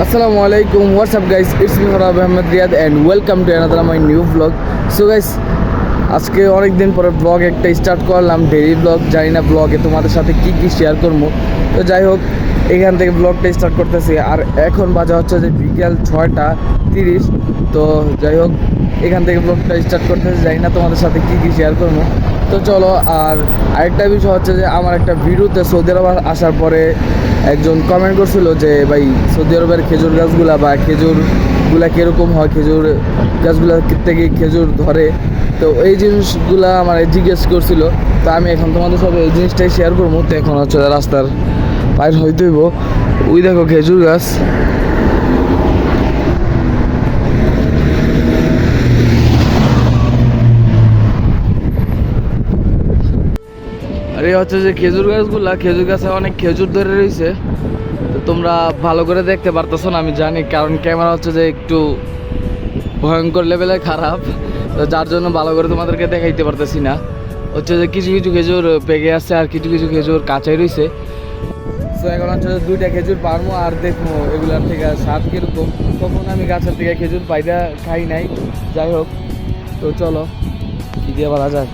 আসসালামু আলাইকুম what's up guys it's me Harab Ahmed Riyad and welcome to another my new blog so guys আজকে অনেক দিন পরে ব্লগ একটা স্টার্ট করলাম ডেইলি ব্লগ জানি না ব্লগে তোমাদের সাথে কী কী শেয়ার করব। তো যাই হোক, এখান থেকে ব্লগটা স্টার্ট করতেছি। আর এখন বাজে হচ্ছে যে বিকেল ছয়টা তিরিশ। তো যাই হোক, এখান থেকে ব্লগটা স্টার্ট করতেছি। জানি না তোমাদের সাথে কী কী শেয়ার করব। তো চলো, আর আরেকটা বিষয় হচ্ছে যে, আমার একটা ভিডিওতে সৌদি আরব আসার পরে একজন কমেন্ট করছিল যে, ভাই, সৌদি আরবের খেজুর গাছগুলা বা খেজুরগুলা কীরকম হয়? খেজুর গাছগুলা থেকে খেজুর ধরে। তো এই জিনিসগুলা আমার জিজ্ঞেস করছিল। তো আমি এখন তোমাদের সব এই জিনিসটাই শেয়ার করব। তো এখন হচ্ছে রাস্তার বাইর হইতেইব। ওই দেখো খেজুর গাছ। এই হচ্ছে যে খেজুর গাছগুলা, খেজুর গাছে অনেক খেজুর ধরে রয়েছে। তো তোমরা ভালো করে দেখতে পারতেছো না, আমি জানি, কারণ ক্যামেরা হচ্ছে যে একটু ভয়ঙ্কর লেভেলের খারাপ। তো যার জন্য ভালো করে তোমাদেরকে দেখাইতে পারতেছি না। হচ্ছে যে কিছু কিছু খেজুর পেকে আসছে আর কিছু কিছু খেজুর কাঁচাই রয়েছে। তো এখন হচ্ছে দুইটা খেজুর পারব আর দেখব এগুলার থেকে স্বাদ কীরকম। কখন আমি গাছের থেকে খেজুর পাইটা খাই নাই, যাই হোক। তো চলো, কি দিয়ে বলা যায়?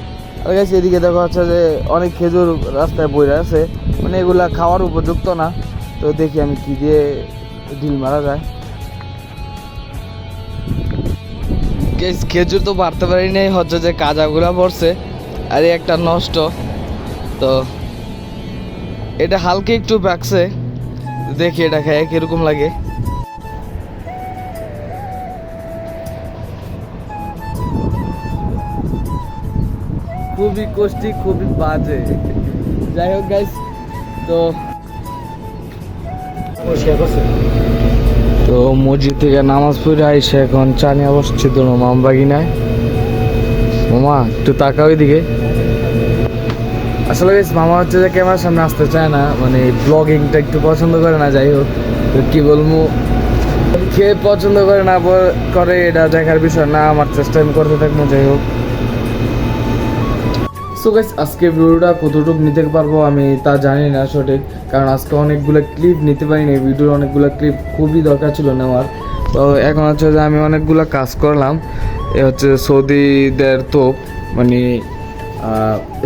গেছে এদিকে দেখা যাচ্ছে যে অনেক খেজুর রাস্তায় বইরা আছে। মানে এগুলা খাওয়ার উপযুক্ত না। তো দেখি আমি কি দিয়ে ঢিল মারা যায়। খেজুর তো পারতে পারি নাই, হচ্ছে যে কাজাগুলা পড়ছে, আর একটা নষ্ট। তো এটা হালকা একটু পাকছে দেখি এটা খায় কীরকম লাগে। খুবই কষ্টি, খুবই বাজে। যাই হোক গাইস তো তো মসজিদ থেকে নামাজ পড়ে আইসে এখন চানি অবস্থিত তো মামা একটু তাকা ওইদিকে আসলে মামা হচ্ছে যে ক্যামেরার সামনে আসতে চায় না মানে ব্লগিংটা একটু পছন্দ করে না, যাই হোক। তো কি বলব? খেয়ে পছন্দ করে না করে এটা দেখার বিষয় না, আমার চেষ্টা আমি করতে থাকব, যাই হোক। সো গাইস আজকে ভিডিওটা কতটুকু নিতে পারব আমি তা জানি না সঠিক, কারণ আজকে অনেকগুলো ক্লিপ নিতে পারিনি ভিডিওর অনেকগুলো ক্লিপ খুবই দরকার ছিল নেওয়ার। তো এখন হচ্ছে যে আমি অনেকগুলো কাজ করলাম, এ হচ্ছে সৌদিদের তোপ মানে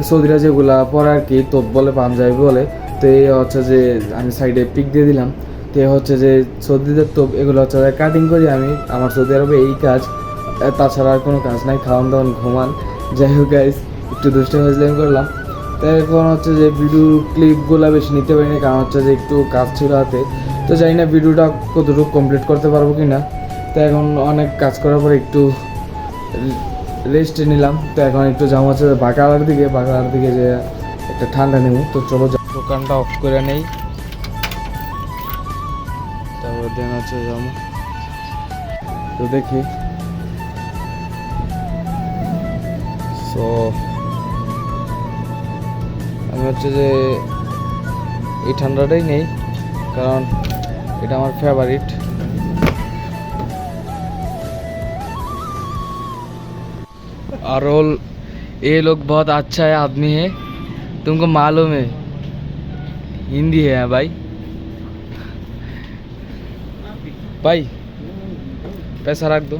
সৌদিরা যেগুলা পরে আর কি তোপ বলে, পাঞ্জাবি বলে, তো এই হচ্ছে যে আমি সাইডে পিক দিয়ে দিলাম। তো হচ্ছে যে সৌদিদের তোপ, এগুলো হচ্ছে কাটিং করি আমি, আমার সৌদি আরবে এই কাজ তাছাড়া আর কোনো কাজ নাই খাওয়ান দাওয়ান ঘুমান। যাই হোক গাইস একটু দুষ্ট হয়েছিলাম করলাম। তো এখন হচ্ছে যে ভিডিও ক্লিপগুলো বেশি নিতে পারিনি কারণ হচ্ছে যে একটু কাজ ছিল হাতে। তো জানি না ভিডিওটা কতটুকু কমপ্লিট করতে পারব কি না তো এখন অনেক কাজ করার পরে একটু রেস্ট নিলাম। তো এখন একটু যাব হচ্ছে যে বাঁকালার দিকে। বাঁকালার দিকে যে একটা ঠান্ডা নেব তো চলো যা- দোকানটা অফ করে নেই। তারপর দেন হচ্ছে যাব। তো দেখি। সো আমি হচ্ছে যে এই ঠান্ডাটাই নেই কারণ এটা আমার ফেভারিট अरोल ये लोग बहुत अच्छा है आदमी है तुमको मालूम है हिंदी है भाई भाई पैसा रख दो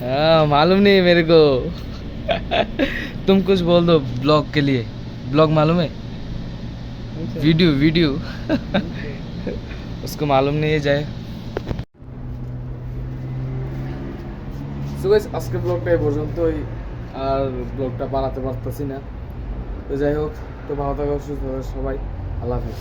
हाँ मालूम नहीं है मेरे को तुम कुछ बोल दो ब्लॉग के लिए ब्लॉग मालूम है वीडियो वीडियो उसको मालूम नहीं है जाए সো গাইস আজকের ব্লগটা এই পর্যন্তই আর ব্লগটা বানাতে পারতেছি না তো যাই হোক তো ভালো থাকো সুস্থ থাকো সবাই আল্লাহ হাফিজ